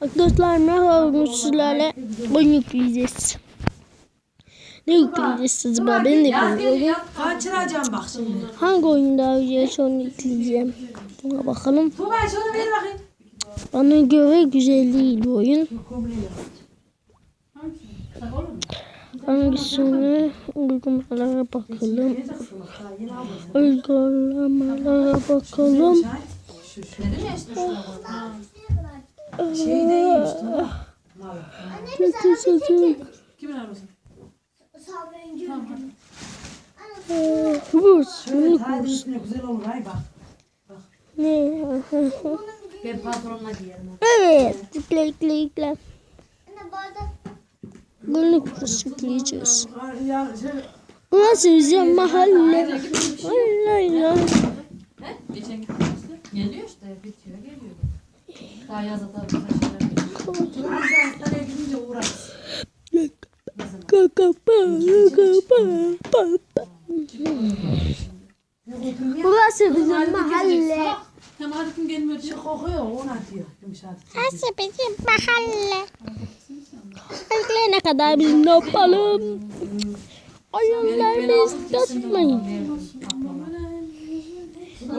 Arkadaşlar merhaba bugün sizlerle oyun yükleyeceğiz. Ne yükleyeceğiz siz bana ben de bilmiyorum. Kaçıracağım bak şimdi. Hangi oyunda oynayacağız onu yükleyeceğim. Buna bakalım. Tuğba şunu ver bakayım. Bana göre güzel değil bu oyun. Hangisini uygulamalara bakalım. Uygulamalara bakalım. Şey değilmiş Tuğba. Kötü sözü. Kimin arabası? Burs. Şöyle tayin üstüne güzel olur ay bak. Ne? Ben patronla giyerim. Evet. Yükle yükle yükle. Günlük burs yükleyeceğiz. Ay, Ya, şöyle, Burası bizim mahalle. Vallahi ya. Daha yaz atar. Tuğba hastaneye gidince uğrarız. Burası bizim mahalle. Hem Arif'im gelmiyor. Şu kokuyor diyor. Yumuşatıp. Burası bizim mahalle. Öğlene kadar biz ne yapalım? Oyunlarımızı tutmayın.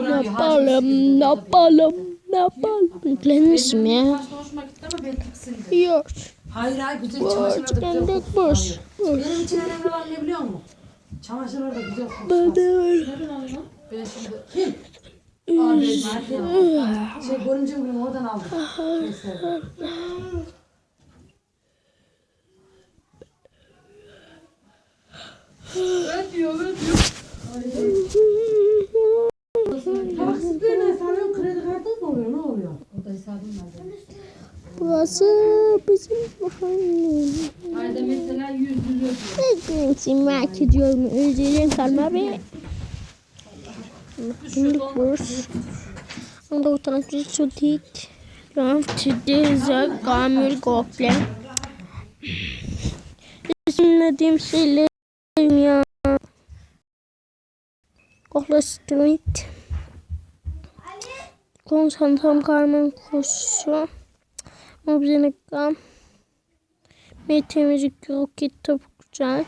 Ne yapalım, ne yapalım, ne yapalım? Yüklenmiş mi ya? Hoşuma gitti ama ben tiksindim. Yok. Hayır hayır güzel Boş, çamaşırlar da güzel kendik kokuyor. boş. Boş. Benim için önemli olan ne biliyor musun? Çamaşırlar da güzel. Ben de öyle. Ben şimdi... Abi, Şey görümcem günü oradan aldım. Neyse. Taksitlerine Burası bizim mahalle. Ayda mesela 100 lira. Ne için merak ediyorum. Özleyen kalma be. Şimdi dann so dick. Ja, zu dieser Gamel Goblin. Bilmediğim şeylerim ya. Goblin Street. Konstantam Carmen Kursu. Mobzenika. Bir temizlik roket toplayacak.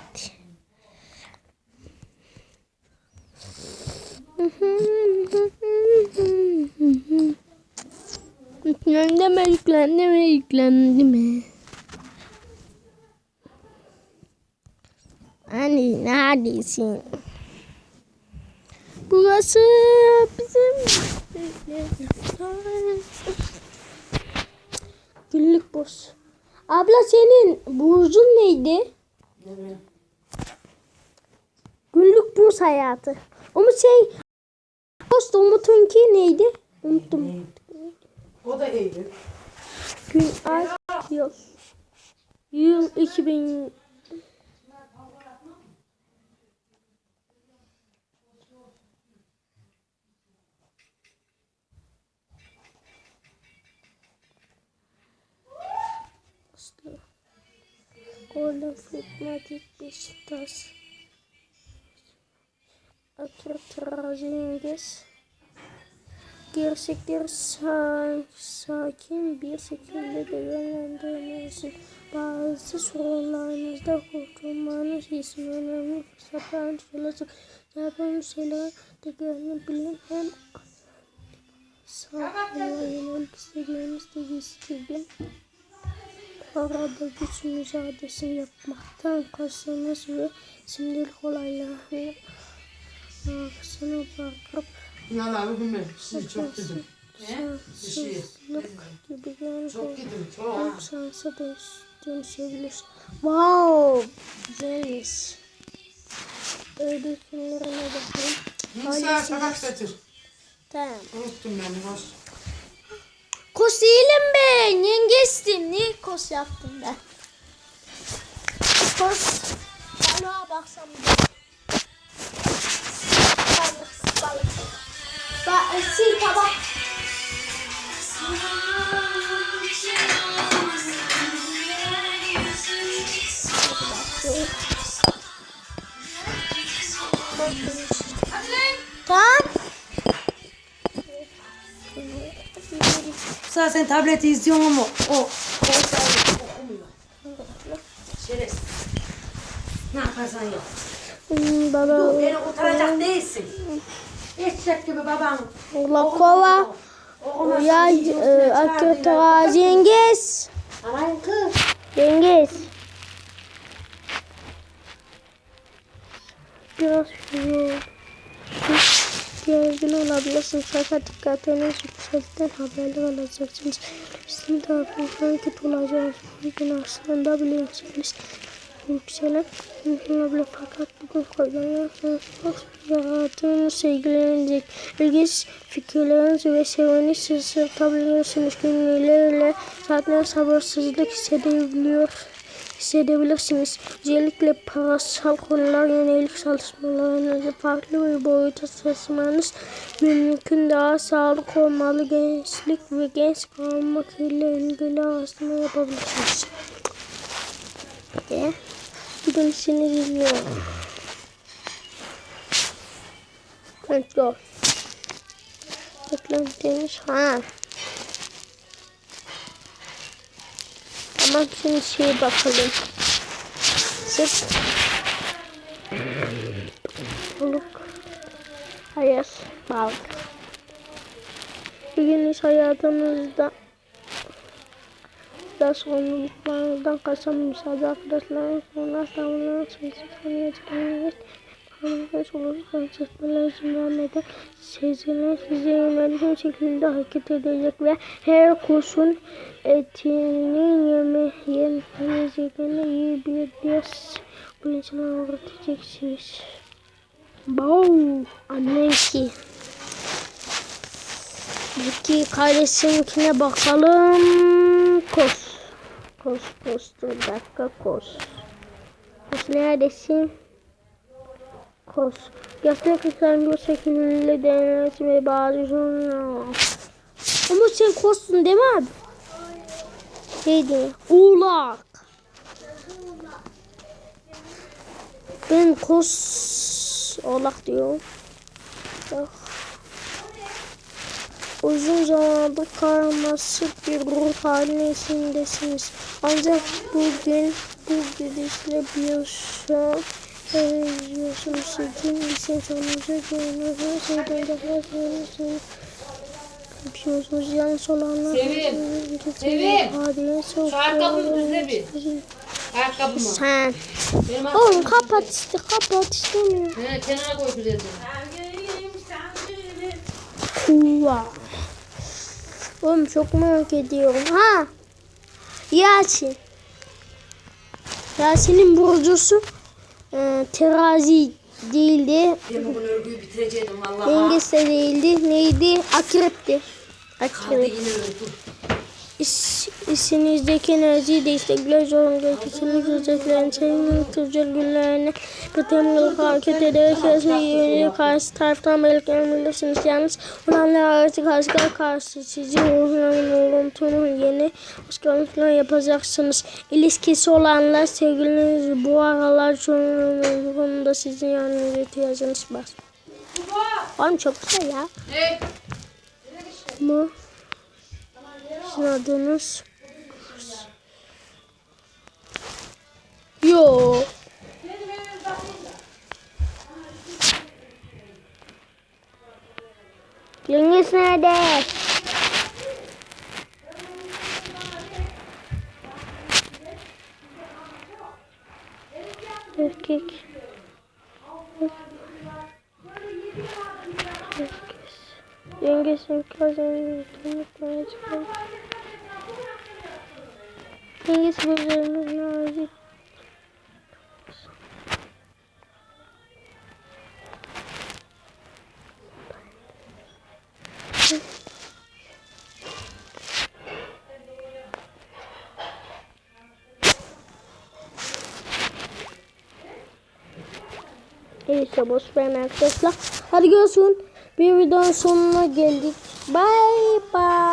Yüklendi mi? Yüklendi mi? Yüklendi mi? Hani neredesin? Burası bizim Günlük boz. Abla senin burcun neydi? Günlük burs hayatı. Umut şey Dost Umut'unki neydi? Unuttum. O da Eylül. Gün, ay, yıl. Yıl 2000. Golden Futmatik Beşiktaş. Atratrajengiz. Gerçekleri sa- sakin bir şekilde değerlendirmenizi, bazı sorunlarınızda kurtulmanız için önemli fırsatlar çalışıp yaptığınız şeyler tekrarını bilin hem sağlığa yönelik istediğiniz. Arada güç mücadelesi yapmaktan kaçtığınız ve şimdilik olayların arkasına bırakıp Yalan bugün ben sizi çok dedim. Şanssızlık gibi. Çok dedim çok. Şansa dönüş, dönüşebilir. Wow! Güzelmiş. Ödüllerine bakayım. Nisa tabak getir. Tamam. Unuttum ben boş. Kos değilim ben. Yengeçtim. Niye kos yaptım ben? Kos. Balığa baksam da. Balık, balık. Ba sil tabak. Tamam. Musa sen tableti izliyorsun ama o, o okumuyor. Şerefsiz. Ne yaparsan yap. Hmm, baba. Beni kurtaracak değilsin. Eşek gibi. Ula kova. Okumazsın, Ya e, tara Cengiz. Aman kız. Cengiz. Biraz şuraya. Gergin olabilirsiniz fakat dikkatiniz yüksekten haberli olacaksınız. Sizin tarafından kötü olacağınız bugün aslında biliyorsunuz. Yükselen olabilir fakat bugün kazanıyorsanız bak hayatınız sevgilenecek. İlginç fikirleriniz ve seviniz sırtabiliyorsunuz. Günlerle saatler sabırsızlık hissedebiliyor hissedebilirsiniz. Özellikle parasal konular yönelik çalışmalarınızı farklı bir boyuta taşımanız mümkün. Daha sağlık olmalı gençlik ve genç kalmak ile ilgili aslında yapabilirsiniz. Ve bugün işiniz izliyorum. Evet, go. Beklentiniz ha. Tamam şimdi şey bakalım. Sık. Balık. Hayır. Balık. Bugün hayatımızda da sorumluluklarınızdan kaçan müsaade arkadaşlarım sonra tavırların sözü konuya Karnınız olursa çatmalar izin vermeden sezgiler size yönelik şekilde hareket edecek ve her kuşun etini yeme yemeyeceğine iyi bir ders bilinçine öğreteceksiniz. Anne ki. Peki kardeşimkine bakalım. Kos. Kos kos dur dakika kos. Kos neredesin? Kos. Kısan bir şekilde bazı sorunlar. Ama sen kossun değil mi abi? Neydi? Uğlak. Ben kos oğlak diyorum. Bak. Uzun zamandır karmaşık bir ruh haline içindesiniz. Ancak bugün bu gidişle bir şan yazıyorsunuz. Sizin için sonucu görünüyor. Şeyden daha sonra yapıyorsunuz. Yanlış olanlar Sevim, Sevim. ifadeye Şu ayakkabıyı düzle bir. Ayakkabımı. Sen. Oğlum kapat işte kapat istemiyorum. He, kenara koy güzelce. Kuva. Oğlum çok merak ediyorum. Ha. Yasin. Yasin'in burcusu e, terazi değildi. Ben bugün örgüyü bitirecektim vallahi. Dengesi de değildi. Neydi? Akrepti. Kaldı Akrep. yine örgü. İş, işinizdeki enerjiyi destekler zorunda kişilik özelliklerin senin güzel günlerine temel hareket ederek yönü karşı taraftan belirlenebilirsiniz. Yalnız olanlar artık asker karşı sizi uzun olumtunun yeni alışkanlıklar yapacaksınız. İlişkisi olanlar sevgiliniz bu aralar çoğunluğunda sizin yanınıza ihtiyacınız var. Oğlum çok güzel ya. Hey. Mu? Adınız? Yo. Cengiz nerede? Erkek. Yengesin kazanını tanıtmaya çıkalım. Yengesi gözlerinin nazik. Neyse boş verin arkadaşlar. Hadi görüşün. Bir videonun sonuna geldik. Bye bye.